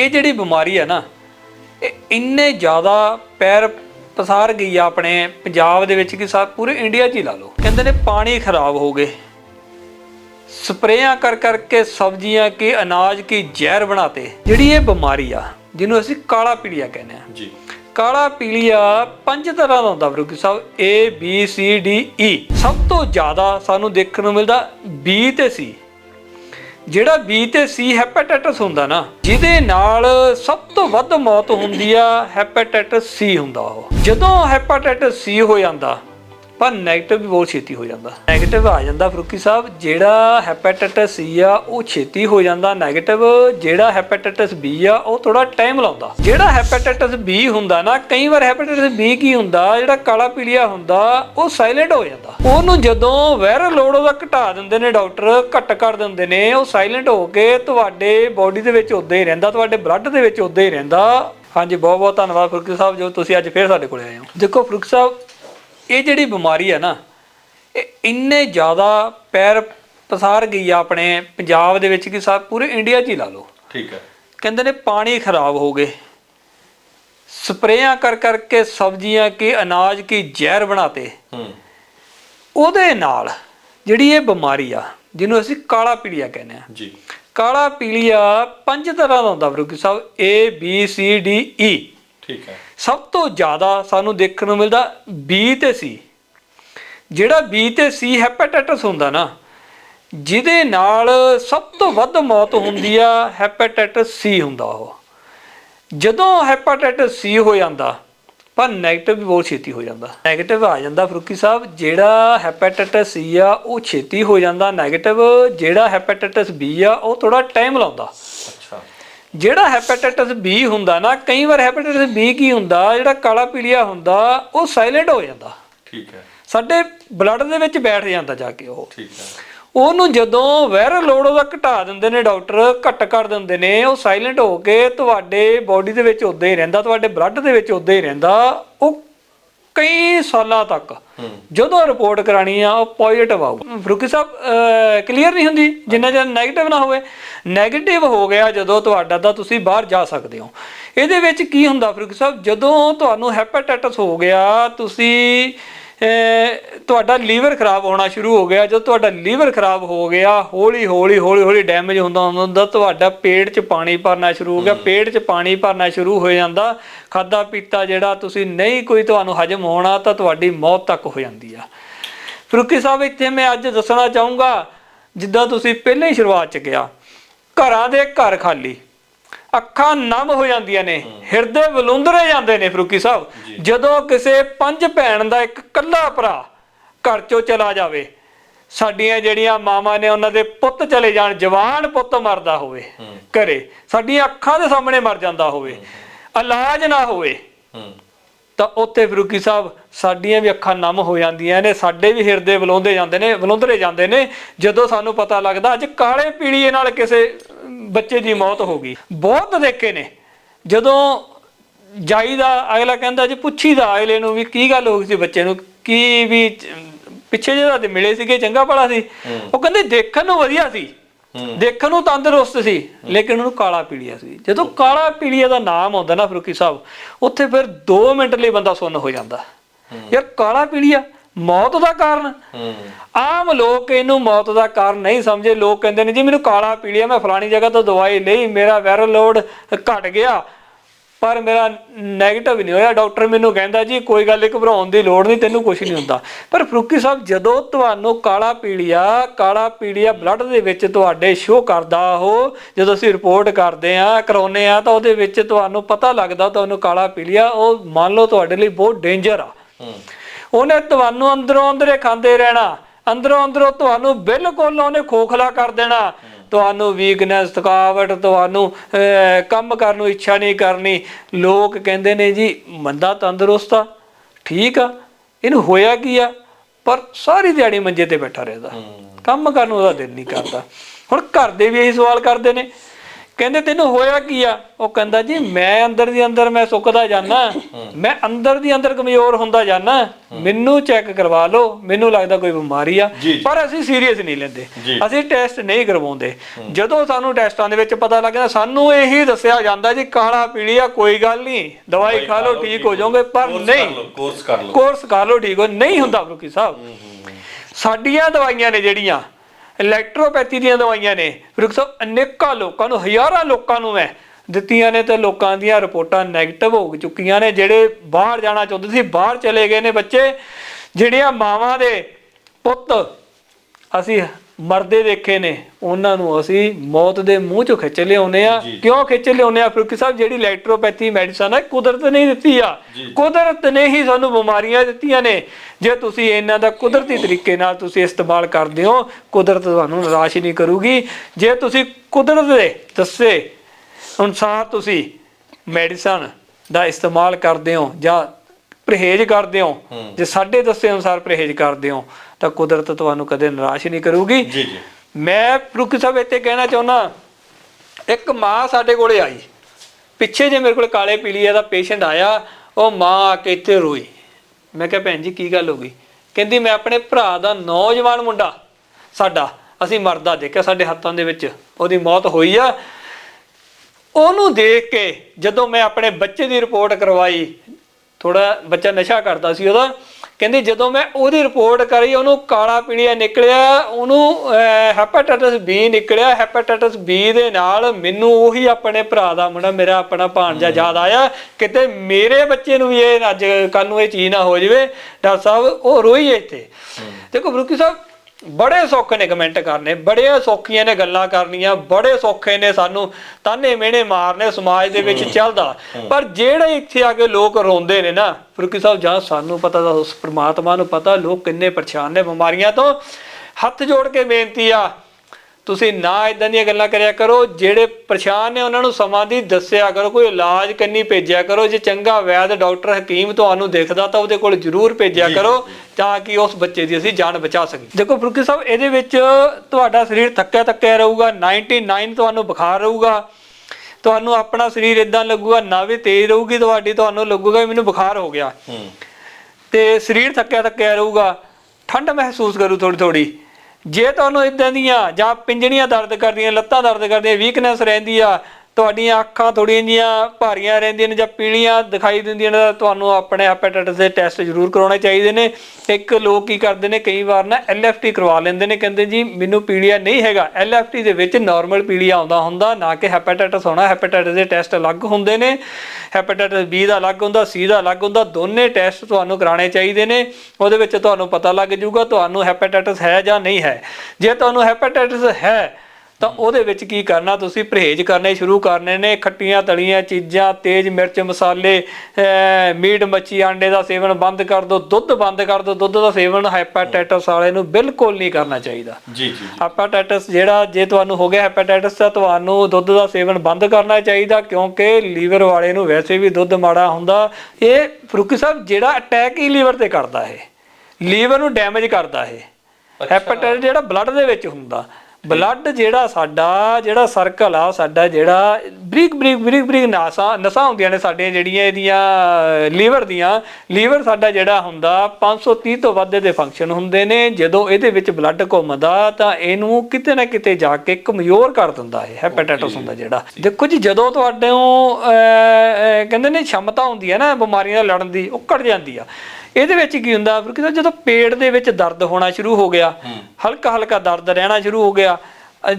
ਇਹ ਜਿਹੜੀ ਬਿਮਾਰੀ ਹੈ ਨਾ ਇਹ ਇੰਨੇ ਜ਼ਿਆਦਾ ਪੈਰ ਪਸਾਰ ਗਈ ਆ ਆਪਣੇ ਪੰਜਾਬ ਦੇ ਵਿੱਚ ਕਿ ਸਾ ਪੂਰੇ ਇੰਡੀਆ 'ਚ ਹੀ ਲਾ ਲਓ। ਕਹਿੰਦੇ ਨੇ ਪਾਣੀ ਖਰਾਬ ਹੋ ਗਏ। ਸਪਰੇਆਂ ਕਰ ਕਰਕੇ ਸਬਜ਼ੀਆਂ ਕੀ ਅਨਾਜ ਕੀ ਜ਼ਹਿਰ ਬਣਾਤੇ। ਜਿਹੜੀ ਇਹ ਬਿਮਾਰੀ ਆ ਜਿਹਨੂੰ ਅਸੀਂ ਕਾਲਾ ਪੀਲੀਆ ਕਹਿੰਦੇ ਆ। ਜੀ। ਕਾਲਾ ਪੀਲੀਆ ਪੰਜ ਤਰ੍ਹਾਂ ਦਾ ਹੁੰਦਾ ਫਰੂਕੀ ਸਾਹਿਬ A B C D E ਸਭ ਤੋਂ ਜ਼ਿਆਦਾ ਸਾਨੂੰ ਦੇਖਣ ਨੂੰ ਮਿਲਦਾ B ਤੇ C ਜਿਹੜਾ ਬੀ ਤੇ ਸੀ ਹੈਪੇਟਾਈਟਸ ਹੁੰਦਾ ਨਾ, ਜਿਹਦੇ ਨਾਲ ਸਭ ਤੋਂ ਵੱਧ ਮੌਤ ਹੁੰਦੀ ਆ, ਹੈਪੇਟਾਈਟਸ ਸੀ ਹੁੰਦਾ ਉਹ। ਜਦੋਂ ਹੈਪੇਟਾਈਟਸ ਸੀ ਹੋ ਜਾਂਦਾ ਪਰ 네ਗੇਟਿਵ ਵੀ ਬਹੁਤ ਛੇਤੀ ਹੋ ਜਾਂਦਾ। 네ਗੇਟਿਵ ਆ ਜਾਂਦਾ ਫਰੂਕੀ ਸਾਹਿਬ, ਜਿਹੜਾ ਹੈਪੇਟਾਈਟਸ ਸੀ ਆ, ਉਹ ਛੇਤੀ ਹੋ ਜਾਂਦਾ। 네ਗੇਟਿਵ ਜਿਹੜਾ ਹੈਪੇਟਾਈਟਸ ਬੀ ਆ, ਉਹ ਥੋੜਾ ਟਾਈਮ ਲਾਉਂਦਾ। ਜਿਹੜਾ ਹੈਪੇਟਾਈਟਸ ਬੀ ਹੁੰਦਾ ਨਾ, ਕਈ ਵਾਰ ਹੈਪੇਟਾਈਟਸ ਬੀ ਕੀ ਹੁੰਦਾ, ਜਿਹੜਾ ਕਾਲਾ ਪੀਲੀਆ ਹੁੰਦਾ, ਉਹ ਸਾਇਲੈਂਟ ਹੋ ਜਾਂਦਾ। ਉਹਨੂੰ ਜਦੋਂ ਵਾਇਰਲ ਲੋਡ ਉਹਦਾ ਘਟਾ ਦਿੰਦੇ ਨੇ ਡਾਕਟਰ, ਘਟ ਕਰ ਦਿੰਦੇ ਨੇ, ਉਹ ਸਾਇਲੈਂਟ ਹੋ ਕੇ ਤੁਹਾਡੇ ਬਾਡੀ ਦੇ ਵਿੱਚ ਉਦਾਂ ਹੀ ਰਹਿੰਦਾ, ਤੁਹਾਡੇ ਬਲੱਡ ਦੇ ਵਿੱਚ ਉਦਾਂ ਹੀ ਰਹਿੰਦਾ। ਹਾਂਜੀ ਬਹੁਤ ਬਹੁਤ ਧੰਨਵਾਦ ਫਰੂਕੀ ਸਾਹਿਬ, ਜੋ ਤੁਸੀਂ ਅੱਜ ਫੇਰ ਸਾਡੇ ਕੋਲ ਆਏ ਹੋ। ਦੇਖੋ ਫਰੂਕੀ ਸਾਹਿਬ ਇਹ ਜਿਹੜੀ ਬਿਮਾਰੀ ਹੈ ਨਾ ਇਹ ਇੰਨੇ ਜ਼ਿਆਦਾ ਪੈਰ ਪਸਾਰ ਗਈ ਆ ਆਪਣੇ ਪੰਜਾਬ ਦੇ ਵਿੱਚ ਕਿ ਸਾ ਪੂਰੇ ਇੰਡੀਆ 'ਚ ਹੀ ਲਾ ਲਓ। ਠੀਕ ਹੈ। ਕਹਿੰਦੇ ਨੇ ਪਾਣੀ ਖਰਾਬ ਹੋ ਗਏ। ਸਪਰੇਆਂ ਕਰ ਕਰਕੇ ਸਬਜ਼ੀਆਂ ਕੀ ਅਨਾਜ ਕੀ ਜ਼ਹਿਰ ਬਣਾਤੇ। ਹੂੰ। ਉਹਦੇ ਨਾਲ ਜਿਹੜੀ ਇਹ ਬਿਮਾਰੀ ਆ ਜਿਹਨੂੰ ਅਸੀਂ ਕਾਲਾ ਪੀਲੀਆ ਕਹਿੰਦੇ ਆ। ਜੀ। ਕਾਲਾ ਪੀਲੀਆ ਪੰਜ ਤਰ੍ਹਾਂ ਦਾ ਹੁੰਦਾ ਫਰੂਕੀ ਸਾਹਿਬ A B C D E ਹੈ। ਸਭ ਤੋਂ ਜ਼ਿਆਦਾ ਸਾਨੂੰ ਦੇਖਣ ਨੂੰ ਮਿਲਦਾ ਬੀ ਤੇ ਸੀ। ਜਿਹੜਾ ਬੀ ਤੇ ਸੀ ਹੈਪੇਟਾਈਟਸ ਹੁੰਦਾ ਨਾ ਜਿਹਦੇ ਨਾਲ ਸਭ ਤੋਂ ਵੱਧ ਮੌਤ ਹੁੰਦੀ ਆ ਹੈਪੇਟਾਈਟਸ ਸੀ ਹੁੰਦਾ ਉਹ। ਜਦੋਂ ਹੈਪੇਟਾਈਟਸ ਸੀ ਹੋ ਜਾਂਦਾ ਪਰ ਨੈਗੇਟਿਵ ਵੀ ਬਹੁਤ ਛੇਤੀ ਹੋ ਜਾਂਦਾ। ਨੈਗੇਟਿਵ ਆ ਜਾਂਦਾ ਫਰੂਕੀ ਸਾਹਿਬ ਜਿਹੜਾ ਹੈਪੇਟਾਈਟਸ ਸੀ ਆ ਉਹ ਛੇਤੀ ਹੋ ਜਾਂਦਾ। ਨੈਗੇਟਿਵ ਜਿਹੜਾ ਹੈਪੇਟਾਈਟਸ ਬੀ ਆ ਉਹ ਥੋੜਾ ਟਾਈਮ ਲਾਉਂਦਾ। ਅੱਛਾ। ਜਿਹੜਾ ਹੈਪੇਟਾਈਟਸ B ਹੁੰਦਾ ਨਾ ਕਈ ਵਾਰ ਹੈਪੇਟਾਈਟਸ B ਕੀ ਹੁੰਦਾ ਜਿਹੜਾ ਕਾਲਾ ਪੀਲੀਆ ਹੁੰਦਾ ਉਹ ਸਾਇਲੈਂਟ ਹੋ ਜਾਂਦਾ। ਠੀਕ ਹੈ। ਸਾਡੇ ਬਲੱਡ ਦੇ ਵਿੱਚ ਬੈਠ ਜਾਂਦਾ ਜਾ ਕੇ ਉਹ। ਠੀਕ ਹੈ। ਉਹਨੂੰ ਜਦੋਂ ਵਾਇਰਲ ਲੋਡ ਉਹਦਾ ਘਟਾ ਦਿੰਦੇ ਨੇ ਡਾਕਟਰ ਘੱਟ ਕਰ ਦਿੰਦੇ ਨੇ ਉਹ ਸਾਇਲੈਂਟ ਹੋ ਕੇ ਤੁਹਾਡੇ ਬਾਡੀ ਦੇ ਵਿੱਚ ਉਦਾਂ ਹੀ ਰਹਿੰਦਾ ਤੁਹਾਡੇ ਬਲੱਡ ਦੇ ਵਿੱਚ ਉਦਾਂ ਹੀ ਰਹਿੰਦਾ ਉਹ ਕਈ ਸਾਲਾਂ ਤੱਕ। ਜਦੋਂ ਰਿਪੋਰਟ ਕਰਾਣੀ ਆ ਉਹ ਪੋਜ਼ਿਟਿਵ ਆਊ। ਫਰੂਕੀ ਸਾਹਿਬ ਕਲੀਅਰ ਨਹੀਂ ਹੁੰਦੀ ਜਿੰਨਾ ਚਿਰ 네ਗੇਟਿਵ ਨਾ ਹੋਵੇ। 네ਗੇਟਿਵ ਹੋ ਗਿਆ ਜਦੋਂ ਤੁਹਾਡਾ ਤਾਂ ਤੁਸੀਂ ਬਾਹਰ ਜਾ ਸਕਦੇ ਹੋ। ਇਹਦੇ ਵਿੱਚ ਕੀ ਹੁੰਦਾ ਫਰੂਕੀ ਸਾਹਿਬ? ਜਦੋਂ ਤੁਹਾਨੂੰ ਹੈਪੇਟਾਈਟਸ ਹੋ ਗਿਆ ਤੁਸੀਂ ਤੁਹਾਡਾ ਲੀਵਰ ਖਰਾਬ ਹੋਣਾ ਸ਼ੁਰੂ ਹੋ ਗਿਆ। ਜਦੋਂ ਤੁਹਾਡਾ ਲੀਵਰ ਖਰਾਬ ਹੋ ਗਿਆ ਹੌਲੀ ਹੌਲੀ ਹੌਲੀ ਹੌਲੀ ਡੈਮੇਜ ਹੁੰਦਾ ਹੁੰਦਾ ਤੁਹਾਡਾ ਪੇਟ 'ਚ ਪਾਣੀ ਭਰਨਾ ਸ਼ੁਰੂ ਹੋ ਗਿਆ। ਪੇਟ 'ਚ ਪਾਣੀ ਭਰਨਾ ਸ਼ੁਰੂ ਹੋ ਜਾਂਦਾ। ਖਾਦਾ ਪੀਤਾ ਜਿਹੜਾ ਤੁਸੀਂ ਨਹੀਂ ਕੋਈ ਤੁਹਾਨੂੰ ਹਜਮ ਹੋਣਾ ਤਾਂ ਤੁਹਾਡੀ ਮੌਤ ਤੱਕ ਹੋ ਜਾਂਦੀ ਆ। ਫਰੂਕੀ ਸਾਹਿਬ ਇੱਥੇ ਮੈਂ ਅੱਜ ਦੱਸਣਾ ਚਾਹੂੰਗਾ ਜਿੱਦਾਂ ਤੁਸੀਂ ਪਹਿਲਾਂ ਹੀ ਸ਼ੁਰੂਆਤ 'ਚ ਕਿਹਾ ਘਰਾਂ ਦੇ ਘਰ ਖਾਲੀ। ਅੱਖਾਂ ਨਮ ਹੋ ਜਾਂਦੀਆਂ ਨੇ ਹਿਰਦੇ ਵਲੁੰਦਰੇ ਜਾਂਦੇ ਨੇ ਫਰੂਕੀ ਸਾਹਿਬ। ਜਦੋਂ ਕਿਸੇ ਪੰਜ ਭੈਣ ਦਾ ਇੱਕ ਕੱਲਾ ਭਰਾ ਘਰ ਚੋਂ ਚਲਾ ਜਾਵੇ ਸਾਡੀਆਂ ਜਿਹੜੀਆਂ ਮਾਵਾਂ ਨੇ ਉਹਨਾਂ ਦੇ ਪੁੱਤ ਚਲੇ ਜਾਣ ਜਵਾਨ ਪੁੱਤ ਮਰਦਾ ਹੋਵੇ ਘਰੇ ਸਾਡੀਆਂ ਅੱਖਾਂ ਦੇ ਸਾਹਮਣੇ ਮਰ ਜਾਂਦਾ ਹੋਵੇ ਇਲਾਜ ਨਾ ਹੋਵੇ। ਤਾਂ ਉੱਥੇ ਫਰੂਕੀ ਸਾਹਿਬ ਸਾਡੀਆਂ ਵੀ ਅੱਖਾਂ ਨਮ ਹੋ ਜਾਂਦੀਆਂ ਨੇ ਸਾਡੇ ਵੀ ਹਿਰਦੇ ਵਲੋਂਦੇ ਜਾਂਦੇ ਨੇ ਵਲੋਂਦਰੇ ਜਾਂਦੇ ਨੇ ਜਦੋਂ ਸਾਨੂੰ ਪਤਾ ਲੱਗਦਾ ਅੱਜ ਕਾਲੇ ਪੀਲੀਏ ਨਾਲ ਕਿਸੇ ਬੱਚੇ ਦੀ ਮੌਤ ਹੋ ਗਈ। ਬਹੁਤ ਦੇਖੇ ਨੇ। ਜਦੋਂ ਜਾਈਦਾ ਅਗਲਾ ਕਹਿੰਦਾ ਜੀ ਪੁੱਛੀਦਾ ਅਗਲੇ ਨੂੰ ਵੀ ਕੀ ਗੱਲ ਹੋ ਗਈ ਸੀ ਬੱਚੇ ਨੂੰ ਕੀ ਵੀ ਪਿੱਛੇ ਜਿਹਦਾ ਤੇ ਮਿਲੇ ਸੀਗੇ ਚੰਗਾ ਭਲਾ ਸੀ। ਉਹ ਕਹਿੰਦੇ ਦੇਖਣ ਨੂੰ ਵਧੀਆ ਸੀ। ਦੇਖਣ ਨੂੰ ਤੰਦਰੁਸਤ ਸੀ ਲੇਕਿਨ ਉਹਨੂੰ ਕਾਲਾ ਪੀਲੀਆ ਸੀ। ਜਦੋਂ ਕਾਲਾ ਪੀਲੀਆ ਦਾ ਨਾਮ ਆਉਂਦਾ ਨਾ ਫਰੂਕੀ ਸਾਹਿਬ ਉੱਥੇ ਫਿਰ 2 ਮਿੰਟ ਲਈ ਬੰਦਾ ਸੁੰਨ ਹੋ ਜਾਂਦਾ। ਯਾਰ ਕਾਲਾ ਪੀਲੀਆ ਮੌਤ ਦਾ ਕਾਰਨ? ਆਮ ਲੋਕ ਇਹਨੂੰ ਮੌਤ ਦਾ ਕਾਰਨ ਨਹੀਂ ਸਮਝੇ। ਲੋਕ ਕਹਿੰਦੇ ਨੇ ਜੀ ਮੈਨੂੰ ਕਾਲਾ ਪੀਲੀਆ ਮੈਂ ਫਲਾਣੀ ਜਗ੍ਹਾ ਤੋਂ ਦਵਾਈ ਲਈ ਮੇਰਾ ਵਾਇਰਲ ਲੋਡ ਘਟ ਗਿਆ। ਪਰ ਮੇਰਾ 네ਗੇਟਿਵ ਨਹੀਂ ਹੋਇਆ। ਡਾਕਟਰ ਮੈਨੂੰ ਕਹਿੰਦਾ ਜੀ ਕੋਈ ਗੱਲ ਨਹੀਂ ਘਬਰਾਉਣ ਦੀ ਲੋੜ ਨਹੀਂ ਤੈਨੂੰ ਕੁਝ ਨਹੀਂ ਹੁੰਦਾ। ਪਰ ਫਰੂਕੀ ਸਾਹਿਬ ਜਦੋਂ ਤੁਹਾਨੂੰ ਕਾਲਾ ਪੀਲੀਆ ਕਾਲਾ ਪੀਲੀਆ ਬਲੱਡ ਦੇ ਵਿੱਚ ਤੁਹਾਡੇ ਸ਼ੋ ਕਰਦਾ ਉਹ ਜਦੋਂ ਅਸੀਂ ਰਿਪੋਰਟ ਕਰਦੇ ਆ ਕਰਾਉਨੇ ਆ ਤਾਂ ਉਹਦੇ ਵਿੱਚ ਤੁਹਾਨੂੰ ਪਤਾ ਲੱਗਦਾ ਤੁਹਾਨੂੰ ਕਾਲਾ ਪੀਲੀਆ ਉਹ ਮੰਨ ਲਓ ਤੁਹਾਡੇ ਲਈ ਬਹੁਤ ਡੇਂਜਰ ਆ। ਉਹਨੇ ਤੁਹਾਨੂੰ ਅੰਦਰੋਂ ਅੰਦਰੇ ਖਾਂਦੇ ਰਹਿਣਾ। ਅੰਦਰੋਂ ਅੰਦਰੋਂ ਤੁਹਾਨੂੰ ਬਿਲਕੁਲ ਉਹਨੇ ਖੋਖਲਾ ਕਰ ਦੇਣਾ। ਤੁਹਾਨੂੰ ਵੀਕਨੈਸ ਥਕਾਵਟ ਤੁਹਾਨੂੰ ਕੰਮ ਕਰਨ ਨੂੰ ਇੱਛਾ ਨਹੀਂ ਕਰਨੀ। ਲੋਕ ਕਹਿੰਦੇ ਨੇ ਜੀ ਬੰਦਾ ਤੰਦਰੁਸਤ ਆ ਠੀਕ ਆ ਇਹਨੂੰ ਹੋਇਆ ਕੀ ਆ? ਪਰ ਸਾਰੀ ਦਿਹਾੜੀ ਮੰਜੇ ਤੇ ਬੈਠਾ ਰਹਿੰਦਾ। ਕੰਮ ਕਰਨ ਉਹਦਾ ਦਿਲ ਨਹੀਂ ਕਰਦਾ। ਹੁਣ ਘਰ ਦੇ ਵੀ ਇਹੀ ਸਵਾਲ ਕਰਦੇ ਨੇ ਕਹਿੰਦੇ ਤੈਨੂੰ ਹੋਇਆ ਕੀ ਆ? ਉਹ ਕਹਿੰਦਾ ਜੀ ਮੈਂ ਅੰਦਰ ਦੀ ਅੰਦਰ ਮੈਂ ਸੁੱਕਦਾ ਜਾਣਾ ਮੈਂ ਅੰਦਰ ਦੀ ਅੰਦਰ ਕਮਜ਼ੋਰ ਹੁੰਦਾ ਜਾਣਾ ਮੈਨੂੰ ਚੈੱਕ ਕਰਵਾ ਲਓ ਮੈਨੂੰ ਲੱਗਦਾ ਕੋਈ ਬਿਮਾਰੀ ਆ। ਪਰ ਅਸੀਂ ਸੀਰੀਅਸ ਨਹੀਂ ਲੈਂਦੇ। ਅਸੀਂ ਟੈਸਟ ਨਹੀਂ ਕਰਵਾਉਂਦੇ। ਜਦੋਂ ਸਾਨੂੰ ਟੈਸਟਾਂ ਦੇ ਵਿੱਚ ਪਤਾ ਲੱਗਦਾ ਸਾਨੂੰ ਇਹੀ ਦੱਸਿਆ ਜਾਂਦਾ ਜੀ ਕਾਲਾ ਪੀਲੀਆ ਕੋਈ ਗੱਲ ਨਹੀਂ। ਦਵਾਈ ਖਾ ਲਓ ਠੀਕ ਹੋ ਜਾਓਗੇ ਪਰ ਨਹੀਂ। ਕੋਰਸ ਕਰ ਲਓ। ਕੋਰਸ ਕਰ ਲਓ ਠੀਕ ਹੋ ਨਹੀਂ ਹੁੰਦਾ ਫਰੂਕੀ ਸਾਹਿਬ। ਸਾਡੀਆਂ ਦਵਾਈਆਂ ਨੇ ਜਿਹੜੀਆਂ ਇਲੈਕਟ੍ਰੋਪੈਥੀ ਦੀਆਂ ਦਵਾਈਆਂ ਨੇ। ਫਰੂਕੀ ਸਾਹਿਬ, ਅਨੇਕਾਂ ਲੋਕਾਂ ਨੂੰ, ਹਜ਼ਾਰਾਂ ਲੋਕਾਂ ਨੂੰ ਮੈਂ ਦਿੱਤੀਆਂ ਨੇ ਤੇ ਲੋਕਾਂ ਦੀਆਂ ਰਿਪੋਰਟਾਂ 네ਗੇਟਿਵ ਹੋ ਚੁੱਕੀਆਂ ਨੇ। ਜਿਹੜੇ ਬਾਹਰ ਜਾਣਾ ਚਾਹੁੰਦੇ ਸੀ, ਬਾਹਰ ਚਲੇ ਗਏ ਨੇ ਬੱਚੇ। ਜਿਹੜੀਆਂ ਮਾਵਾਂ ਦੇ ਪੁੱਤ, ਅਸੀਂ ਮਰਦੇ ਦੇਖੇ ਨੇ ਉਹਨਾਂ ਨੂੰ ਅਸੀਂ ਮੌਤ ਦੇ ਮੂੰਹ ਚੋਂ ਖਿੱਚ ਲਿਆਉਨੇ ਆ। ਕਿਉਂ ਖਿੱਚ ਲਿਆਉਨੇ ਆ ਫਰੂਕੀ ਸਾਹਿਬ ਜਿਹੜੀ ਇਲੈਕਟ੍ਰੋਪੈਥੀ ਮੈਡੀਸਨ ਹੈ ਕੁਦਰਤ ਨੇ ਦਿੱਤੀ ਆ। ਕੁਦਰਤ ਨੇ ਹੀ ਸਾਨੂੰ ਬਿਮਾਰੀਆਂ ਦਿੱਤੀਆਂ ਨੇ। ਜੇ ਤੁਸੀਂ ਇਹਨਾਂ ਦਾ ਕੁਦਰਤੀ ਤਰੀਕੇ ਨਾਲ ਤੁਸੀਂ ਇਸਤੇਮਾਲ ਕਰਦੇ ਹੋ ਕੁਦਰਤ ਤੁਹਾਨੂੰ ਨਿਰਾਸ਼ ਨਹੀਂ ਕਰੂਗੀ। ਜੇ ਤੁਸੀਂ ਕੁਦਰਤ ਦੇ ਦੱਸੇ ਅਨੁਸਾਰ ਤੁਸੀਂ ਮੈਡੀਸਨ ਦਾ ਇਸਤੇਮਾਲ ਕਰਦੇ ਹੋ ਜਾਂ ਪਰਹੇਜ਼ ਕਰਦੇ ਹੋ ਜੇ ਸਾਡੇ ਦੱਸੇ ਅਨੁਸਾਰ ਪਰਹੇਜ਼ ਕਰਦੇ ਹੋ ਤਾਂ ਕੁਦਰਤ ਤੁਹਾਨੂੰ ਕਦੇ ਨਿਰਾਸ਼ ਨਹੀਂ ਕਰੂਗੀ। ਜੀ ਜੀ। ਮੈਂ ਫਰੂਕ ਸਾਹਿਬ ਇੱਥੇ ਕਹਿਣਾ ਚਾਹੁੰਦਾ ਇੱਕ ਮਾਂ ਸਾਡੇ ਕੋਲੇ ਆਈ। ਪਿੱਛੇ ਜੇ ਮੇਰੇ ਕੋਲ ਕਾਲੇ ਪੀਲੀਆ ਦਾ ਪੇਸ਼ੈਂਟ ਆਇਆ ਉਹ ਮਾਂ ਆ ਕੇ ਇੱਥੇ ਰੋਈ। ਮੈਂ ਕਿਹਾ ਭੈਣ ਜੀ ਕੀ ਗੱਲ ਹੋ ਗਈ? ਕਹਿੰਦੀ ਮੈਂ ਆਪਣੇ ਭਰਾ ਦਾ ਨੌਜਵਾਨ ਮੁੰਡਾ ਸਾਡਾ ਅਸੀਂ ਮਰਦਾ ਦੇਖਿਆ ਸਾਡੇ ਹੱਥਾਂ ਦੇ ਵਿੱਚ ਉਹਦੀ ਮੌਤ ਹੋਈ ਆ। ਉਹਨੂੰ ਦੇਖ ਕੇ ਜਦੋਂ ਮੈਂ ਆਪਣੇ ਬੱਚੇ ਦੀ ਰਿਪੋਰਟ ਕਰਵਾਈ ਥੋੜਾ ਬੱਚਾ ਨਸ਼ਾ ਕਰਦਾ ਸੀ ਉਹਦਾ। ਕਹਿੰਦੀ ਜਦੋਂ ਮੈਂ ਉਹਦੀ ਰਿਪੋਰਟ ਕਰੀ ਉਹਨੂੰ ਕਾਲਾ ਪੀਲੀਆ ਨਿਕਲਿਆ ਉਹਨੂੰ ਹੈਪੇਟਾਈਟਸ ਬੀ ਨਿਕਲਿਆ। ਹੈਪੇਟਾਈਟਸ ਬੀ ਦੇ ਨਾਲ ਮੈਨੂੰ ਉਹੀ ਆਪਣੇ ਭਰਾ ਦਾ ਮੁੰਡਾ ਮੇਰਾ ਆਪਣਾ ਭਾਣਜਾ ਯਾਦ ਆਇਆ। ਕਿਤੇ ਮੇਰੇ ਬੱਚੇ ਨੂੰ ਵੀ ਇਹ ਅੱਜ ਕੱਲ ਨੂੰ ਇਹ ਚੀਜ਼ ਨਾ ਹੋ ਜਾਵੇ। ਡਾਕਟਰ ਸਾਹਿਬ ਉਹ ਰੋਈ ਇੱਥੇ। ਦੇਖੋ ਬਰੂਕੀ ਸਾਹਿਬ ਬੜੇ ਸੌਖੇ ਨੇ ਕਮੈਂਟ ਕਰਨੇ ਬੜੇ ਸੌਖੀਆਂ ਨੇ ਗੱਲਾਂ ਕਰਨੀਆਂ ਬੜੇ ਸੌਖੇ ਨੇ ਸਾਨੂੰ ਤਾਨੇ ਮਿਹਣੇ ਮਾਰਨੇ ਸਮਾਜ ਦੇ ਵਿੱਚ ਚੱਲਦਾ। ਪਰ ਜਿਹੜੇ ਇੱਥੇ ਆ ਕੇ ਲੋਕ ਰੋਂਦੇ ਨੇ ਨਾ ਫਰੂਕੀ ਸਾਹਿਬ ਜਾਂ ਸਾਨੂੰ ਪਤਾ ਤਾਂ ਉਸ ਪ੍ਰਮਾਤਮਾ ਨੂੰ ਪਤਾ ਲੋਕ ਕਿੰਨੇ ਪਰੇਸ਼ਾਨ ਨੇ ਬਿਮਾਰੀਆਂ ਤੋਂ। ਹੱਥ ਜੋੜ ਕੇ ਬੇਨਤੀ ਆ ਤੁਸੀਂ ਨਾ ਇਦਾਂ ਦੀਆਂ ਗੱਲਾਂ ਕਰਿਆ ਕਰੋ ਜਿਹੜੇ ਪਰੇਸ਼ਾਨ ਨੇ ਉਹਨਾਂ ਨੂੰ ਸਮਾਂ ਦੀ ਦੱਸਿਆ ਕਰੋ ਕੋਈ ਇਲਾਜ ਕੰਨੀ ਭੇਜਿਆ ਕਰੋ ਜੇ ਚੰਗਾ ਵੈਦ ਡਾਕਟਰ ਹਕੀਮ ਤੁਹਾਨੂੰ ਦੇਖਦਾ ਤਾਂ ਉਹਦੇ ਕੋਲ ਜ਼ਰੂਰ ਭੇਜਿਆ ਕਰੋ ਤਾਂ ਕਿ ਉਸ ਬੱਚੇ ਦੀ ਅਸੀਂ ਜਾਨ ਬਚਾ ਸਕੀਏ। ਦੇਖੋ ਫਰੂਕੀ ਸਾਹਿਬ ਇਹਦੇ ਵਿੱਚ ਤੁਹਾਡਾ ਸਰੀਰ ਥੱਕਿਆ ਥੱਕਿਆ ਰਹੂਗਾ 99 ਤੁਹਾਨੂੰ ਬੁਖਾਰ ਰਹੂਗਾ ਤੁਹਾਨੂੰ ਆਪਣਾ ਸਰੀਰ ਇਦਾਂ ਲੱਗੂਗਾ ਨਾਵੇ ਤੇਜ਼ ਰਹੂਗੀ ਤੁਹਾਡੀ ਤੁਹਾਨੂੰ ਲੱਗੂਗਾ ਵੀ ਮੈਨੂੰ ਬੁਖਾਰ ਹੋ ਗਿਆ। ਤੇ ਸਰੀਰ ਥੱਕਿਆ ਥੱਕਿਆ ਰਹੂਗਾ ਠੰਡ ਮਹਿਸੂਸ ਕਰੂ ਥੋੜੀ ਥੋੜੀ ਜੇ ਤੁਹਾਨੂੰ ਇਦਾਂ ਦੀਆਂ ਜਾਂ ਪਿੰਜਣੀਆਂ ਦਰਦ ਕਰਦੀਆਂ ਲੱਤਾਂ ਦਰਦ ਕਰਦੀਆਂ ਵੀਕਨੈਸ ਰਹਿੰਦੀ ਆ ਤੁਹਾਡੀਆਂ ਅੱਖਾਂ ਥੋੜੀਆਂ ਜੀਆਂ ਭਾਰੀਆਂ ਰਹਿੰਦੀਆਂ ਨੇ ਜਾਂ ਪੀਲੀਆਂ ਦਿਖਾਈ ਦਿੰਦੀਆਂ ਨੇ ਤਾਂ ਤੁਹਾਨੂੰ ਆਪਣੇ ਹੈਪੇਟਾਈਟਸ ਦੇ ਟੈਸਟ ਜ਼ਰੂਰ ਕਰਾਉਣੇ ਚਾਹੀਦੇ ਨੇ। ਇੱਕ ਲੋਕ ਕੀ ਕਰਦੇ ਨੇ, ਕਈ ਵਾਰ ਨਾ ਐਲਐਫਟੀ ਕਰਵਾ ਲੈਂਦੇ ਨੇ, ਕਹਿੰਦੇ ਜੀ ਮੈਨੂੰ ਪੀਲੀਆ ਨਹੀਂ ਹੈਗਾ। ਐਲਐਫਟੀ ਦੇ ਵਿੱਚ ਨਾਰਮਲ ਪੀਲੀਆ ਆਉਂਦਾ ਹੁੰਦਾ, ਨਾ ਕਿ ਹੈਪੇਟਾਈਟਸ ਹੋਣਾ। ਹੈਪੇਟਾਈਟਸ ਦੇ ਟੈਸਟ ਅਲੱਗ ਹੁੰਦੇ ਨੇ। ਹੈਪੇਟਾਈਟਸ ਬੀ ਦਾ ਅਲੱਗ ਹੁੰਦਾ ਸੀ ਦਾ ਅਲੱਗ ਹੁੰਦਾ, ਦੋਨੇ ਟੈਸਟ ਤੁਹਾਨੂੰ ਕਰਾਉਣੇ ਚਾਹੀਦੇ ਨੇ। ਉਹਦੇ ਵਿੱਚ ਤੁਹਾਨੂੰ ਪਤਾ ਲੱਗ ਜਾਊਗਾ, ਤੁਹਾਨੂੰ ਹੈਪੇਟਾਈਟਸ ਹੈ ਜਾਂ ਨਹੀਂ ਹੈ। ਜੇ ਤੁਹਾਨੂੰ ਹੈਪੇਟਾਈਟਸ ਹੈ ਤਾਂ ਉਹਦੇ ਵਿੱਚ ਕੀ ਕਰਨਾ ਤੁਸੀਂ ਪਰਹੇਜ਼ ਕਰਨੇ ਸ਼ੁਰੂ ਕਰਨੇ ਨੇ ਖੱਟੀਆਂ ਤਲੀਆਂ ਚੀਜ਼ਾਂ ਤੇਜ਼ ਮਿਰਚ ਮਸਾਲੇ ਮੀਟ ਮੱਛੀ ਆਂਡੇ ਦਾ ਸੇਵਨ ਬੰਦ ਕਰ ਦਿਓ ਦੁੱਧ ਬੰਦ ਕਰ ਦਿਓ ਦੁੱਧ ਦਾ ਸੇਵਨ ਹੈਪੇਟਾਈਟਸ ਵਾਲੇ ਨੂੰ ਬਿਲਕੁਲ ਨਹੀਂ ਕਰਨਾ ਚਾਹੀਦਾ। ਜੀ ਜੀ ਜੀ। ਹੈਪੇਟਾਈਟਸ ਜਿਹੜਾ ਜੇ ਤੁਹਾਨੂੰ ਹੋ ਗਿਆ ਹੈਪੇਟਾਈਟਸ ਤਾਂ ਤੁਹਾਨੂੰ ਦੁੱਧ ਦਾ ਸੇਵਨ ਬੰਦ ਕਰਨਾ ਚਾਹੀਦਾ ਕਿਉਂਕਿ ਲੀਵਰ ਵਾਲੇ ਨੂੰ ਵੈਸੇ ਵੀ ਦੁੱਧ ਮਾੜਾ ਹੁੰਦਾ। ਇਹ ਫਰੂਕੀ ਸਾਹਿਬ ਜਿਹੜਾ ਅਟੈਕ ਹੀ ਲੀਵਰ ਤੇ ਕਰਦਾ ਹੈ ਲੀਵਰ ਨੂੰ ਡੈਮੇਜ ਕਰਦਾ ਹੈ ਹੈਪੇਟਾਈਟਸ ਜਿਹੜਾ ਬਲੱਡ ਦੇ ਵਿੱਚ ਹੁੰਦਾ ਬਲੱਡ ਜਿਹੜਾ ਸਾਡਾ ਜਿਹੜਾ ਸਰਕਲ ਆ ਸਾਡਾ ਜਿਹੜਾ ਬਰੀਕ ਬਰੀਕ ਬਰੀਕ ਬਰੀਕ ਨਸਾਂ ਨਸਾਂ ਹੁੰਦੀਆਂ ਨੇ ਸਾਡੀਆਂ ਜਿਹੜੀਆਂ ਇਹਦੀਆਂ ਲੀਵਰ ਦੀਆਂ ਲੀਵਰ ਸਾਡਾ ਜਿਹੜਾ ਹੁੰਦਾ 530 ਤੋਂ ਵੱਧ ਦੇ ਫੰਕਸ਼ਨ ਹੁੰਦੇ ਨੇ। ਜਦੋਂ ਇਹਦੇ ਵਿੱਚ ਬਲੱਡ ਘੁੰਮਦਾ ਤਾਂ ਇਹਨੂੰ ਕਿਤੇ ਨਾ ਕਿਤੇ ਜਾ ਕੇ ਕਮਜ਼ੋਰ ਕਰ ਦਿੰਦਾ ਹੈ ਹੈਪੇਟਾਈਟਸ ਹੁੰਦਾ ਜਿਹੜਾ। ਦੇਖੋ ਜੀ ਜਦੋਂ ਤੁਹਾਡੇ ਨੂੰ ਕਹਿੰਦੇ ਨੇ ਸ਼ਮਤਾ ਹੁੰਦੀ ਹੈ ਨਾ ਬਿਮਾਰੀਆਂ ਨਾਲ ਲੜਨ ਦੀ ਉਹ ਘਟ ਜਾਂਦੀ ਆ। ਇਹਦੇ ਵਿੱਚ ਕੀ ਹੁੰਦਾ ਫਿਰ ਕਿਤੇ ਜਦੋਂ ਪੇਟ ਦੇ ਵਿੱਚ ਦਰਦ ਹੋਣਾ ਸ਼ੁਰੂ ਹੋ ਗਿਆ ਹਲਕਾ ਹਲਕਾ ਦਰਦ ਰਹਿਣਾ ਸ਼ੁਰੂ ਹੋ ਗਿਆ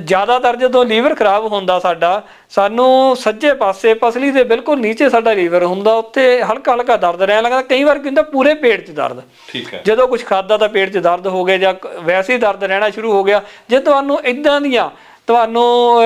ਜ਼ਿਆਦਾਤਰ ਜਦੋਂ ਲੀਵਰ ਖਰਾਬ ਹੁੰਦਾ ਸਾਡਾ ਸਾਨੂੰ ਸੱਜੇ ਪਾਸੇ ਪਸਲੀ ਦੇ ਬਿਲਕੁਲ ਨੀਚੇ ਸਾਡਾ ਲੀਵਰ ਹੁੰਦਾ ਉੱਥੇ ਹਲਕਾ ਹਲਕਾ ਦਰਦ ਰਹਿਣ ਲੱਗਦਾ। ਕਈ ਵਾਰ ਕੀ ਹੁੰਦਾ ਪੂਰੇ ਪੇਟ 'ਚ ਦਰਦ। ਠੀਕ ਹੈ। ਜਦੋਂ ਕੁਝ ਖਾਦਾ ਤਾਂ ਪੇਟ 'ਚ ਦਰਦ ਹੋ ਗਿਆ ਜਾਂ ਵੈਸੇ ਹੀ ਦਰਦ ਰਹਿਣਾ ਸ਼ੁਰੂ ਹੋ ਗਿਆ। ਜੇ ਤੁਹਾਨੂੰ ਇਦਾਂ ਦੀਆਂ ਤੁਹਾਨੂੰ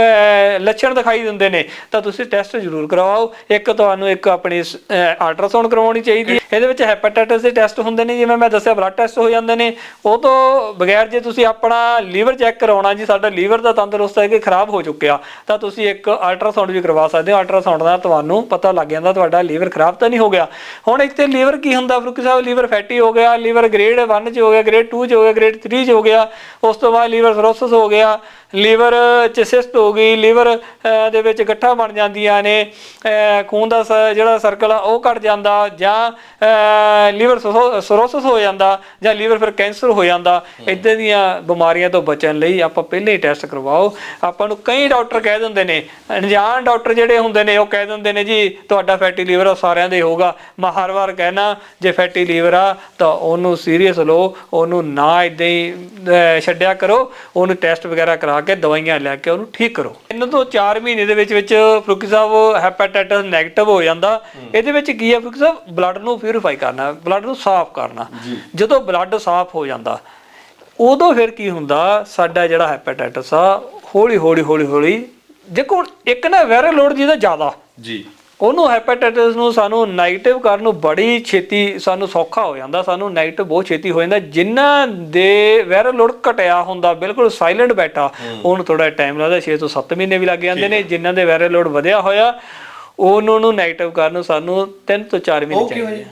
ਲੱਛਣ ਦਿਖਾਈ ਦਿੰਦੇ ਨੇ, ਤਾਂ ਤੁਸੀਂ ਟੈਸਟ ਜ਼ਰੂਰ ਕਰਵਾਓ। ਇੱਕ ਤੁਹਾਨੂੰ ਇੱਕ ਆਪਣੀ ਅਲਟਰਾਸਾਊਂਡ ਕਰਵਾਉਣੀ ਚਾਹੀਦੀ ਹੈ। ਇਹਦੇ ਵਿੱਚ ਹੈਪੇਟਾਈਟਸ ਦੇ ਟੈਸਟ ਹੁੰਦੇ ਨੇ, ਜਿਵੇਂ ਮੈਂ ਦੱਸਿਆ ਬਲੱਡ ਟੈਸਟ ਹੋ ਜਾਂਦੇ ਨੇ। ਉਹ ਤੋਂ ਬਗੈਰ ਜੇ ਤੁਸੀਂ ਆਪਣਾ ਲੀਵਰ ਚੈੱਕ ਕਰਾਉਣਾ ਜੀ, ਸਾਡਾ ਲੀਵਰ ਦਾ ਤੰਦਰੁਸਤ ਹੈ ਕਿ ਖਰਾਬ ਹੋ ਚੁੱਕਿਆ, ਤਾਂ ਤੁਸੀਂ ਇੱਕ ਅਲਟਰਾਸਾਊਂਡ ਵੀ ਕਰਵਾ ਸਕਦੇ ਹੋ। ਅਲਟਰਾਸਾਊਂਡ ਦਾ ਤੁਹਾਨੂੰ ਪਤਾ ਲੱਗ ਜਾਂਦਾ, ਤੁਹਾਡਾ ਲੀਵਰ ਖਰਾਬ ਤਾਂ ਨਹੀਂ ਹੋ ਗਿਆ। ਹੁਣ ਇੱਥੇ ਲੀਵਰ ਕੀ ਹੁੰਦਾ, ਫਰੂਕੀ ਸਾਹਿਬ? ਲੀਵਰ ਫੈਟੀ ਹੋ ਗਿਆ ਲੀਵਰ ਗ੍ਰੇਡ 1 ਚ ਹੋ ਗਿਆ ਗ੍ਰੇਡ 2 ਚ ਹੋ ਗਿਆ ਗ੍ਰੇਡ 3 ਚ ਹੋ ਗਿਆ। ਉਸ ਤੋਂ ਬਾਅਦ ਲੀਵਰ ਸਰੋਸਿਸ ਹੋ ਗਿਆ। ਲੀਵਰ ਚ ਸਿਸਟ ਹੋ ਗਈ ਲੀਵਰ ਦੇ ਵਿੱਚ ਗੱਠਾਂ ਬਣ ਜਾਂਦੀਆਂ ਨੇ। ਖੂਨ ਦਾ ਜਿਹੜਾ ਸਰਕਲ ਆ ਉਹ ਘਟ ਜਾਂਦਾ ਜਾਂ ਲੀਵਰ ਸਰੋਸਿਸ ਹੋ ਜਾਂਦਾ ਜਾਂ ਲੀਵਰ ਫਿਰ ਕੈਂਸਰ ਹੋ ਜਾਂਦਾ। ਇਦਾਂ ਦੀਆਂ ਬਿਮਾਰੀਆਂ ਤੋਂ ਬਚਣ ਲਈ ਆਪਾਂ ਪਹਿਲੇ ਹੀ ਟੈਸਟ ਕਰਵਾਓ। ਆਪਾਂ ਨੂੰ ਕਈ ਡਾਕਟਰ ਕਹਿ ਦਿੰਦੇ ਨੇ ਅਣਜਾਣ ਡਾਕਟਰ ਜਿਹੜੇ ਹੁੰਦੇ ਨੇ ਉਹ ਕਹਿ ਦਿੰਦੇ ਨੇ ਜੀ ਤੁਹਾਡਾ ਫੈਟੀ ਲੀਵਰ ਆ ਸਾਰਿਆਂ ਦੇ ਹੋਊਗਾ। ਮੈਂ ਹਰ ਵਾਰ ਕਹਿਣਾ ਜੇ ਫੈਟੀ ਲੀਵਰ ਆ ਤਾਂ ਉਹਨੂੰ ਸੀਰੀਅਸ ਲਓ ਉਹਨੂੰ ਨਾ ਇਦਾਂ ਹੀ ਛੱਡਿਆ ਕਰੋ ਉਹਨੂੰ ਟੈਸਟ ਵਗੈਰਾ ਕਰਾ ਕੇ ਦਵਾਈਆਂ ਲੈ ਕੇ ਉਹਨੂੰ ਠੀਕ ਕਰੋ। ਇਹਨਾਂ ਤੋਂ 4 ਮਹੀਨੇ ਦੇ ਵਿੱਚ ਵਿੱਚ ਫਰੂਕੀ ਸਾਹਿਬ ਹੈਪੇਟਾਈਟਸ ਨੈਗੇਟਿਵ ਹੋ ਜਾਂਦਾ। ਇਹਦੇ ਵਿੱਚ ਕੀ ਹੈ ਫਰੂਕੀ ਸਾਹਿਬ? ਬਲੱਡ ਨੂੰ ਪਿਊਰੀਫਾਈ ਕਰਨਾ ਬਲੱਡ ਨੂੰ ਸਾਫ਼ ਕਰਨਾ। ਜਦੋਂ ਬਲੱਡ ਸਾਫ਼ ਹੋ ਜਾਂਦਾ ਉਦੋਂ ਫਿਰ ਕੀ ਹੁੰਦਾ? ਸਾਡਾ ਜਿਹੜਾ ਹੈਪੇਟਾਈਟਸ ਆ ਹੌਲੀ ਹੌਲੀ ਹੌਲੀ ਹੌਲੀ ਦੇਖੋ ਇੱਕ ਨਾ ਵਾਇਰਲ ਲੋਡ ਜਿਹਦਾ ਜ਼ਿਆਦਾ। ਜੀ। ਉਹਨੂੰ ਹੈਪੇਟਾਈਟਿਸ ਨੂੰ ਸਾਨੂੰ ਨੈਗੇਟਿਵ ਕਰਨ ਨੂੰ ਬੜੀ ਛੇਤੀ ਸਾਨੂੰ ਸੌਖਾ ਹੋ ਜਾਂਦਾ ਸਾਨੂੰ ਨੈਗੇਟਿਵ ਬਹੁਤ ਛੇਤੀ ਹੋ ਜਾਂਦਾ। ਜਿਨ੍ਹਾਂ ਦੇ ਵਾਇਰਲ ਲੋਡ ਘਟਿਆ ਹੁੰਦਾ ਬਿਲਕੁਲ ਸਾਇਲੈਂਟ ਬੈਠਾ ਉਹਨੂੰ ਥੋੜਾ ਟਾਈਮ ਲੱਗਦਾ 6 ਤੋਂ 7 ਮਹੀਨੇ ਵੀ ਲੱਗ ਜਾਂਦੇ ਨੇ ਜਿਨ੍ਹਾਂ ਦੇ ਵਾਇਰਲ ਲੋਡ ਵਧਿਆ ਹੋਇਆ ਉਹਨੂੰ ਨੂੰ 네ਗੇਟਿਵ ਕਰਨ ਨੂੰ ਸਾਨੂੰ 3 ਤੋਂ 4 ਮਹੀਨੇ ਚਾਹੀਦੇ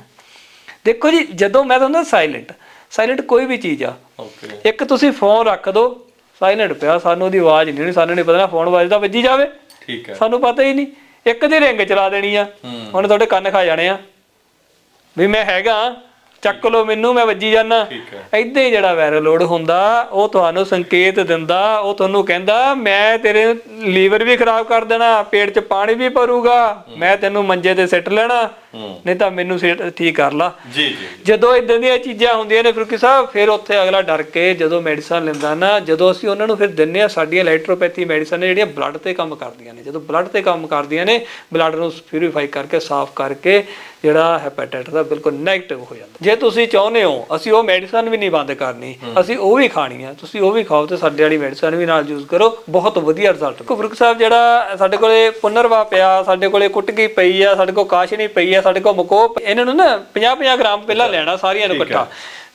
ਦੇਖੋ ਜੀ ਜਦੋਂ ਮੈਂ ਤੁਹਾਨੂੰ ਸਾਇਲੈਂਟ ਸਾਇਲੈਂਟ ਕੋਈ ਵੀ ਚੀਜ਼ ਆ। ਇੱਕ ਤੁਸੀਂ ਫੋਨ ਰੱਖ ਦਿਓ ਸਾਇਲੈਂਟ ਪਿਆ ਸਾਨੂੰ ਉਹਦੀ ਆਵਾਜ਼ ਨਹੀਂ ਸਾਨੂੰ ਨਹੀਂ ਪਤਾ ਫੋਨ ਵੱਜਦਾ ਵੱਜੀ ਜਾਵੇ। ਠੀਕ ਹੈ। ਸਾਨੂੰ ਪਤਾ ਹੀ ਨਹੀਂ। ਇੱਕ ਦੀ ਰਿੰਗ ਚਲਾ ਦੇਣੀ ਆ। ਹੁਣ ਤੁਹਾਡੇ ਕੰਨ ਖਾ ਜਾਣੇ ਆ। ਵੀ ਮੈਂ ਹੈਗਾ ਚੱਕ ਲਓ ਮੈਨੂੰ ਮੈਂ ਵੱਜੀ ਜਾਣਾ ਠੀਕ ਹੈ। ਜਿਹੜਾ ਵਾਇਰਲ ਲੋਡ ਹੁੰਦਾ ਉਹ ਤੁਹਾਨੂੰ ਸੰਕੇਤ ਦਿੰਦਾ ਉਹ ਤੁਹਾਨੂੰ ਕਹਿੰਦਾ ਮੈਂ ਤੇਰੇ ਲੀਵਰ ਵੀ ਖਰਾਬ ਕਰ ਦੇਣਾ ਪੇਟ 'ਚ ਪਾਣੀ ਵੀ ਭਰੂਗਾ ਮੈਂ ਤੈਨੂੰ ਮੰਜੇ ਤੇ ਸਿੱਟ ਲੈਣਾ ਨਹੀਂ ਤਾਂ ਮੈਨੂੰ ਸਿੱਟ ਠੀਕ ਕਰ ਲਾ। ਜੀ ਜੀ ਜਦੋਂ ਇਦਾਂ ਦੀਆਂ ਚੀਜ਼ਾਂ ਹੁੰਦੀਆਂ ਨੇ ਫਰੂਕੀ ਸਾਹਿਬ ਫਿਰ ਉੱਥੇ ਅਗਲਾ ਡਰ ਕੇ ਜਦੋਂ ਮੈਡੀਸਨ ਲੈਂਦਾ ਨਾ ਜਦੋਂ ਅਸੀਂ ਉਹਨਾਂ ਨੂੰ ਫਿਰ ਦਿੰਨੇ ਆ ਸਾਡੀਆਂ ਇਲੈਕਟ੍ਰੋਪੈਥੀ ਮੈਡੀਸਨ ਨੇ ਜਿਹੜੀਆਂ ਬਲੱਡ ਤੇ ਕੰਮ ਕਰਦੀਆਂ ਨੇ ਜਦੋਂ ਬਲੱਡ ਤੇ ਕੰਮ ਕਰਦੀਆਂ ਨੇ ਬਲੱਡ ਨੂੰ ਪਿਊਰੀਫਾਈ ਕਰਕੇ ਸਾਫ਼ ਕਰਕੇ ਜਿਹੜਾ ਹੈਪੇਟਾਈਟਸ ਦਾ ਬਿਲਕੁਲ ਨੈਗੇਟਿਵ ਹੋ ਜਾਂਦਾ। ਜੇ ਤੁਸੀਂ ਚਾਹੁੰਦੇ ਹੋ ਅਸੀਂ ਉਹ ਮੈਡੀਸਨ ਵੀ ਨਹੀਂ ਬੰਦ ਕਰਨੀ। ਅਸੀਂ ਉਹ ਵੀ ਖਾਣੀ ਆ। ਤੁਸੀਂ ਉਹ ਵੀ ਖਾਓ ਤੇ ਸਾਡੇ ਵਾਲੀ ਮੈਡੀਸਨ ਵੀ ਨਾਲ ਯੂਜ਼ ਕਰੋ। ਬਹੁਤ ਵਧੀਆ ਰਿਜ਼ਲਟ ਕੁਫਰਕ ਸਾਹਿਬ ਜਿਹੜਾ ਸਾਡੇ ਕੋਲੇ ਪੁਨਰਵਾ ਪਿਆ ਸਾਡੇ ਕੋਲੇ ਕੁੱਟਕੀ ਪਈ ਆ ਸਾਡੇ ਕੋਲ ਕਾਸ਼ਨੀ ਪਈ ਆ ਸਾਡੇ ਕੋਲ ਮਕੋ ਪ- ਇਹਨਾਂ ਨੂੰ ਨਾ 50 50 ਗ੍ਰਾਮ ਪਹਿਲਾਂ ਲੈਣਾ ਸਾਰੀਆਂ ਨੂੰ ਇਕੱਠਾ।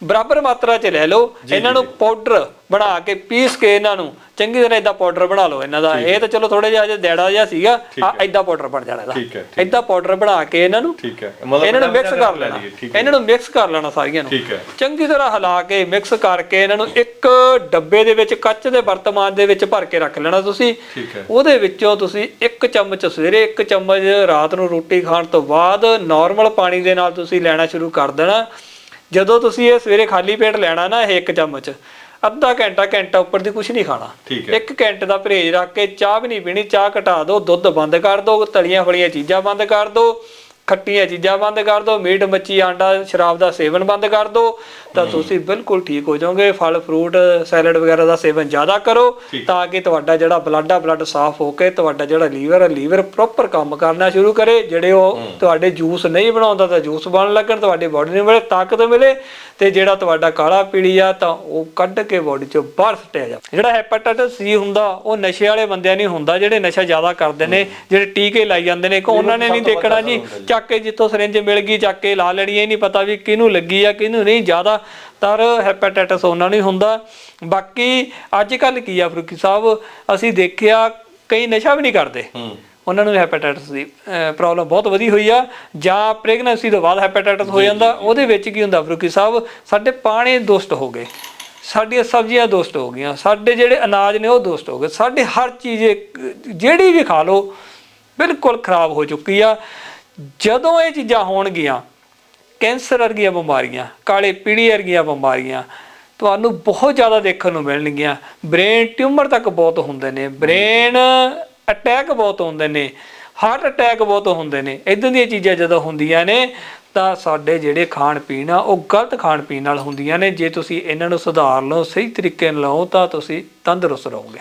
ਬਰਾਬਰ ਮਾਤਰਾ 'ਚ ਲੈ ਲਓ। ਇਹਨਾਂ ਨੂੰ ਪਾਊਡਰ ਬਣਾ ਕੇ ਪੀਸ ਕੇ ਇਹਨਾਂ ਨੂੰ ਚੰਗੀ ਤਰ੍ਹਾਂ ਇਦਾਂ ਪਾਊਡਰ ਬਣਾ ਲਓ ਇਹਨਾਂ ਦਾ। ਇਹ ਤਾਂ ਚਲੋ ਥੋੜਾ ਜਿਹਾ ਅਜੇ ਦੇੜਾ ਜਿਹਾ ਸੀਗਾ ਆ ਇਦਾਂ ਪਾਊਡਰ ਬਣ ਜਾਣਾ ਇਹਦਾ। ਇਦਾਂ ਪਾਊਡਰ ਬਣਾ ਕੇ ਇਹਨਾਂ ਨੂੰ ਠੀਕ ਹੈ। ਮਤਲਬ ਇਹਨਾਂ ਨੂੰ ਮਿਕਸ ਕਰ ਲੈਣਾ। ਇਹਨਾਂ ਨੂੰ ਮਿਕਸ ਕਰ ਲੈਣਾ ਸਾਰੀਆਂ ਨੂੰ। ਠੀਕ ਹੈ। ਚੰਗੀ ਤਰ੍ਹਾਂ ਹਿਲਾ ਕੇ ਮਿਕਸ ਕਰਕੇ ਇਹਨਾਂ ਨੂੰ ਇੱਕ ਡੱਬੇ ਦੇ ਵਿੱਚ ਕੱਚ ਦੇ ਬਰਤਮਾਨ ਦੇ ਵਿੱਚ ਭਰ ਕੇ ਰੱਖ ਲੈਣਾ ਤੁਸੀਂ। ਉਹਦੇ ਵਿੱਚੋਂ ਤੁਸੀਂ ਇੱਕ ਚਮਚ ਸਵੇਰੇ ਇੱਕ ਚਮਚ ਰਾਤ ਨੂੰ ਰੋਟੀ ਖਾਣ ਤੋਂ ਬਾਅਦ ਨਾਰਮਲ ਪਾਣੀ ਦੇ ਨਾਲ ਤੁਸੀਂ ਲੈਣਾ ਸ਼ੁਰੂ ਕਰ ਦੇਣਾ। ਜਦੋਂ ਤੁਸੀਂ ਇਹ ਸਵੇਰੇ ਖਾਲੀ ਪੇਟ ਲੈਣਾ ਨਾ ਇਹ ਇੱਕ ਚਮਚ ਅੱਧਾ ਘੰਟਾ ਘੰਟਾ ਉੱਪਰ ਦੀ ਕੁਝ ਨਹੀਂ ਖਾਣਾ। ਠੀਕ ਹੈ। ਇੱਕ ਘੰਟੇ ਦਾ ਪਰਹੇਜ਼ ਰੱਖ ਕੇ ਚਾਹ ਵੀ ਨਹੀਂ ਪੀਣੀ ਚਾਹ ਘਟਾ ਦਿਓ ਦੁੱਧ ਬੰਦ ਕਰ ਦਿਓ ਤਲੀਆਂ ਫਲੀਆਂ ਚੀਜ਼ਾਂ ਬੰਦ ਕਰ ਦਿਓ ਖੱਟੀਆਂ ਚੀਜ਼ਾਂ ਬੰਦ ਕਰ ਦਿਓ ਮੀਟ ਮੱਛੀ ਆਂਡਾ ਸ਼ਰਾਬ ਦਾ ਸੇਵਨ ਬੰਦ ਕਰ ਦਿਓ ਤਾਂ ਤੁਸੀਂ ਬਿਲਕੁਲ ਠੀਕ ਹੋ ਜਾਓਗੇ ਫਲ ਫਰੂਟ ਸੈਲਡ ਵਗੈਰਾ ਦਾ ਸੇਵਨ ਜ਼ਿਆਦਾ ਕਰੋ ਤਾਂ ਕਿ ਤੁਹਾਡਾ ਜਿਹੜਾ ਬਲੱਡ ਆ ਬਲੱਡ ਸਾਫ਼ ਹੋ ਕੇ ਤੁਹਾਡਾ ਜਿਹੜਾ ਲੀਵਰ ਹੈ ਲੀਵਰ ਪ੍ਰੋਪਰ ਕੰਮ ਕਰਨਾ ਸ਼ੁਰੂ ਕਰੇ ਜਿਹੜੇ ਉਹ ਤੁਹਾਡੇ ਜੂਸ ਨਹੀਂ ਬਣਾਉਂਦਾ ਤਾਂ ਜੂਸ ਬਣਨ ਲੱਗਣ ਤੁਹਾਡੀ ਬਾਡੀ ਨੂੰ ਮਿਲੇ ਤਾਕਤ ਮਿਲੇ ਤੇ ਜਿਹੜਾ ਤੁਹਾਡਾ ਕਾਲਾ ਪੀਲੀ ਆ ਤਾਂ ਉਹ ਕੱਢ ਕੇ ਬਾਡੀ ਚੋਂ ਬਾਹਰ ਸੁੱਟਿਆ ਜਾ ਜਿਹੜਾ ਹੈਪੇਟਾਈਟਸ ਸੀ ਹੁੰਦਾ ਉਹ ਨਸ਼ੇ ਵਾਲੇ ਬੰਦਿਆਂ ਨਹੀਂ ਹੁੰਦਾ ਜਿਹੜੇ ਨਸ਼ਾ ਜ਼ਿਆਦਾ ਕਰਦੇ ਨੇ ਜਿਹੜੇ ਟੀਕੇ ਲਾਈ ਜਾਂਦੇ ਨੇ ਕਿ ਉਹਨਾਂ ਨੇ ਨਹੀਂ ਦੇਖਣਾ ਜੀ ਚੱਕ ਕੇ ਜਿੱਥੋਂ ਸਿਰਿੰਜ ਮਿਲ ਗਈ ਚੱਕ ਕੇ ਲਾ ਲੈਣੀ ਇਹ ਨਹੀਂ ਪਤਾ ਵੀ ਕਿਹਨੂੰ ਲੱਗੀ ਆ ਕਿਹਨੂੰ ਨਹੀਂ ਜ਼ਿਆਦਾ ਤਰ ਹੈਪੇਟਾਈਟਸ ਉਹਨਾਂ ਨੂੰ ਹੀ ਹੁੰਦਾ। ਬਾਕੀ ਅੱਜ ਕੱਲ ਕੀ ਆ ਫਰੂਕੀ ਸਾਹਿਬ ਅਸੀਂ ਦੇਖਿਆ ਕਈ ਨਸ਼ਾ ਵੀ ਨਹੀਂ ਕਰਦੇ। ਉਹਨਾਂ ਨੂੰ ਹੈਪੇਟਾਈਟਸ ਦੀ ਪ੍ਰੋਬਲਮ ਬਹੁਤ ਵਧੀ ਹੋਈ ਆ। ਜਾਂ ਪ੍ਰੈਗਨੈਂਸੀ ਤੋਂ ਬਾਅਦ ਹੈਪੇਟਾਈਟਸ ਹੋ ਜਾਂਦਾ ਉਹਦੇ ਵਿੱਚ ਕੀ ਹੁੰਦਾ ਫਰੂਕੀ ਸਾਹਿਬ ਸਾਡੇ ਪਾਣੀ ਦੁਸ਼ਟ ਹੋ ਗਏ ਸਾਡੀਆਂ ਸਬਜ਼ੀਆਂ ਦੁਸ਼ਟ ਹੋ ਗਈਆਂ ਸਾਡੇ ਜਿਹੜੇ ਅਨਾਜ ਨੇ ਉਹ ਦੁਸ਼ਟ ਹੋ ਗਏ। ਸਾਡੇ ਹਰ ਚੀਜ਼ ਜਿਹੜੀ ਵੀ ਖਾ ਲਓ ਬਿਲਕੁਲ ਖਰਾਬ ਹੋ ਚੁੱਕੀ ਆ। ਜਦੋਂ ਇਹ ਚੀਜ਼ਾਂ ਹੋਣਗੀਆਂ, ਕੈਂਸਰ ਵਰਗੀਆਂ ਬਿਮਾਰੀਆਂ, ਕਾਲੇ ਪੀੜੀ ਵਰਗੀਆਂ ਬਿਮਾਰੀਆਂ ਤੁਹਾਨੂੰ ਬਹੁਤ ਜ਼ਿਆਦਾ ਦੇਖਣ ਨੂੰ ਮਿਲਣਗੀਆਂ। ਬ੍ਰੇਨ ਟਿਊਮਰ ਤੱਕ ਬਹੁਤ ਹੁੰਦੇ ਨੇ ਬ੍ਰੇਨ ਅਟੈਕ ਬਹੁਤ ਹੁੰਦੇ ਨੇ ਹਾਰਟ ਅਟੈਕ ਬਹੁਤ ਹੁੰਦੇ ਨੇ। ਇਦਾਂ ਦੀਆਂ ਚੀਜ਼ਾਂ ਜਦੋਂ ਹੁੰਦੀਆਂ ਨੇ, ਤਾਂ ਸਾਡੇ ਜਿਹੜੇ ਖਾਣ ਪੀਣ ਆ, ਉਹ ਗਲਤ ਖਾਣ ਪੀਣ ਨਾਲ ਹੁੰਦੀਆਂ ਨੇ। ਜੇ ਤੁਸੀਂ ਇਹਨਾਂ ਨੂੰ ਸੁਧਾਰ ਲਓ, ਸਹੀ ਤਰੀਕੇ ਨਾਲ ਲਓ, ਤਾਂ ਤੁਸੀਂ ਤੰਦਰੁਸਤ ਰਹੋਗੇ।